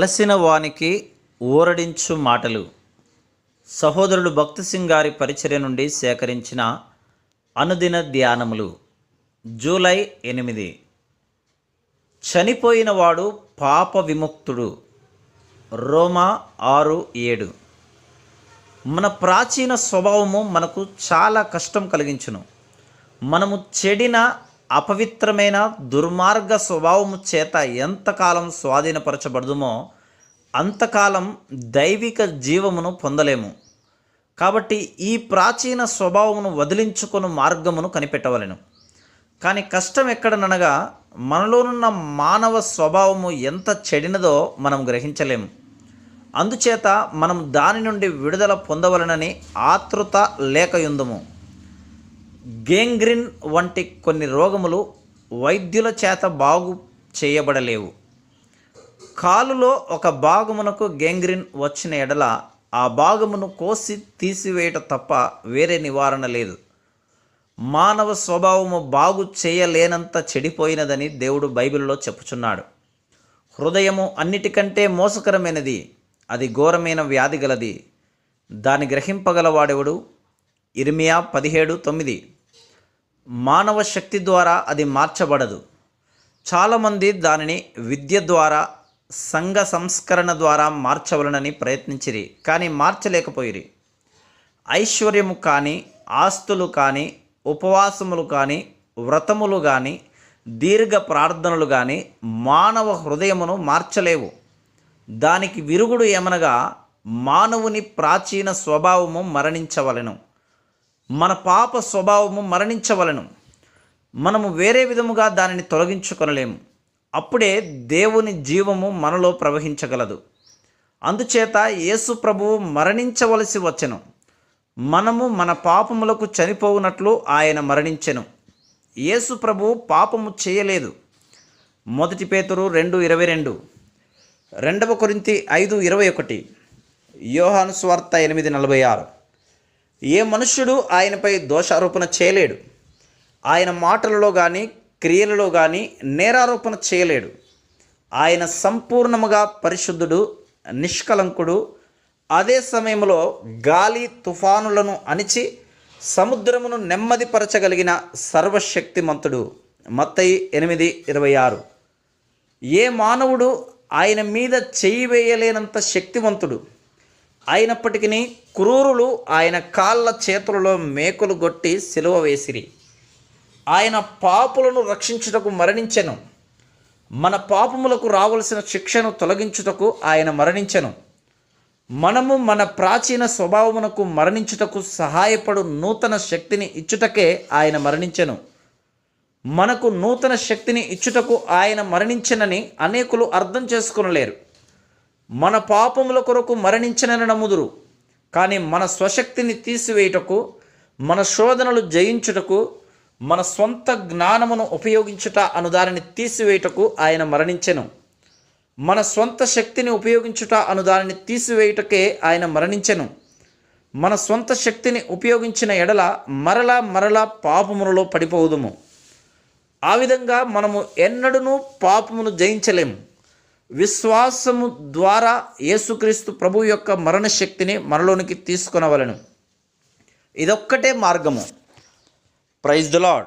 అలసిన వానికి ఊరడించు మాటలు. సహోదరుడు భక్తి సింగ్ గారి పరిచర్య నుండి సేకరించిన అనుదిన ధ్యానములు. జూలై ఎనిమిది. చనిపోయినవాడు పాప విముక్తుడు. రోమా ఆరు ఏడు. మన ప్రాచీన స్వభావము మనకు చాలా కష్టం కలిగించును. మనము చెడిన అపవిత్రమైన దుర్మార్గ స్వభావము చేత ఎంతకాలం స్వాధీనపరచబడదుమో అంతకాలం దైవిక జీవమును పొందలేము. కాబట్టి ఈ ప్రాచీన స్వభావమును వదిలించుకొని మార్గమును కనిపెట్టవలెను. కానీ కష్టం ఎక్కడనగా మనలోనున్న మానవ స్వభావము ఎంత చెడినదో మనం గ్రహించలేము. అందుచేత మనం దాని నుండి విడుదల పొందవలనని ఆతృత లేకయుందుము గేంగ్రిన్ వంటి కొన్ని రోగములు వైద్యుల చేత బాగు చేయబడలేవు. కాలులో ఒక భాగమునకు గేంగ్రిన్ వచ్చిన ఎడల ఆ భాగమును కోసి తీసివేయట తప్ప వేరే నివారణ లేదు. మానవ స్వభావము బాగు చేయలేనంత చెడిపోయినదని దేవుడు బైబిల్లో చెప్పుచున్నాడు. హృదయము అన్నిటికంటే మోసకరమైనది అది ఘోరమైన వ్యాధి గలది. దాని గ్రహింపగలవాడెవడు? ఇర్మియా పదిహేడు తొమ్మిది. మానవ శక్తి ద్వారా అది మార్చబడదు. చాలామంది దానిని విద్య ద్వారా సంఘ సంస్కరణ ద్వారా మార్చవలనని ప్రయత్నించిరి కానీ మార్చలేకపోయిరి. ఐశ్వర్యము కానీ ఆస్తులు కానీ ఉపవాసములు కానీ వ్రతములు కానీ దీర్ఘ ప్రార్థనలు కానీ మానవ హృదయమును మార్చలేవు. దానికి విరుగుడు ఏమనగా మానవుని ప్రాచీన స్వభావము మరణించవలెను. మన పాప స్వభావము మరణించవలెను. మనము వేరే విధముగా దానిని తొలగించుకొనలేము. అప్పుడే దేవుని జీవము మనలో ప్రవహించగలదు. అందుచేత యేసు ప్రభువు మరణించవలసి వచ్చెను. మనము మన పాపములకు చనిపోవునట్లు ఆయన మరణించెను. యేసు ప్రభువు పాపము చేయలేదు. మొదటి పేతురు రెండు ఇరవై రెండు రెండవ కొరింతి ఐదు ఇరవై ఒకటి యోహాను స్వార్త ఎనిమిది నలభై ఆరు. ఏ మనుష్యుడు ఆయనపై దోషారోపణ చేయలేడు. ఆయన మాటలలో కానీ క్రియలలో కానీ నేరారోపణ చేయలేడు. ఆయన సంపూర్ణముగా పరిశుద్ధుడు నిష్కలంకుడు. అదే సమయంలో గాలి తుఫానులను అణిచి సముద్రమును నెమ్మదిపరచగలిగిన సర్వశక్తిమంతుడు. మత్తయి ఎనిమిది ఇరవై ఆరు. ఏ మానవుడు ఆయన మీద చేయి వేయలేనంత శక్తివంతుడు. అయినప్పటికీ క్రూరులు ఆయన కాళ్ళ చేతులలో మేకులు గొట్టి సిలువ వేసిరి. ఆయన పాపులను రక్షించుటకు మరణించెను. మన పాపములకు రావలసిన శిక్షను తొలగించుటకు ఆయన మరణించెను. మనము మన ప్రాచీన స్వభావమునకు మరణించుటకు సహాయపడు నూతన శక్తిని ఇచ్చుటకే ఆయన మరణించెను. మనకు నూతన శక్తిని ఇచ్చుటకు ఆయన మరణించనని అనేకులు అర్థం చేసుకునలేరు. మన పాపముల కొరకు మరణించనని నమ్ముదురు. కానీ మన స్వశక్తిని తీసివేయుటకు మన శోధనలు జయించుటకు మన స్వంత జ్ఞానమును ఉపయోగించుట అనుదానిని తీసివేయుటకు ఆయన మరణించెను. మన స్వంత శక్తిని ఉపయోగించుట అనుదానిని తీసివేయుటకే ఆయన మరణించెను. మన స్వంత శక్తిని ఉపయోగించిన ఎడల మరలా మరలా పాపములలో పడిపోదుము. ఆ విధంగా మనము ఎన్నడూ పాపమును జయించలేము. విశ్వాసము ద్వారా యేసుక్రీస్తు ప్రభు యొక్క మరణ శక్తిని మనలోనికి తీసుకొనవలను. ఇదొక్కటే మార్గము. Praise the lord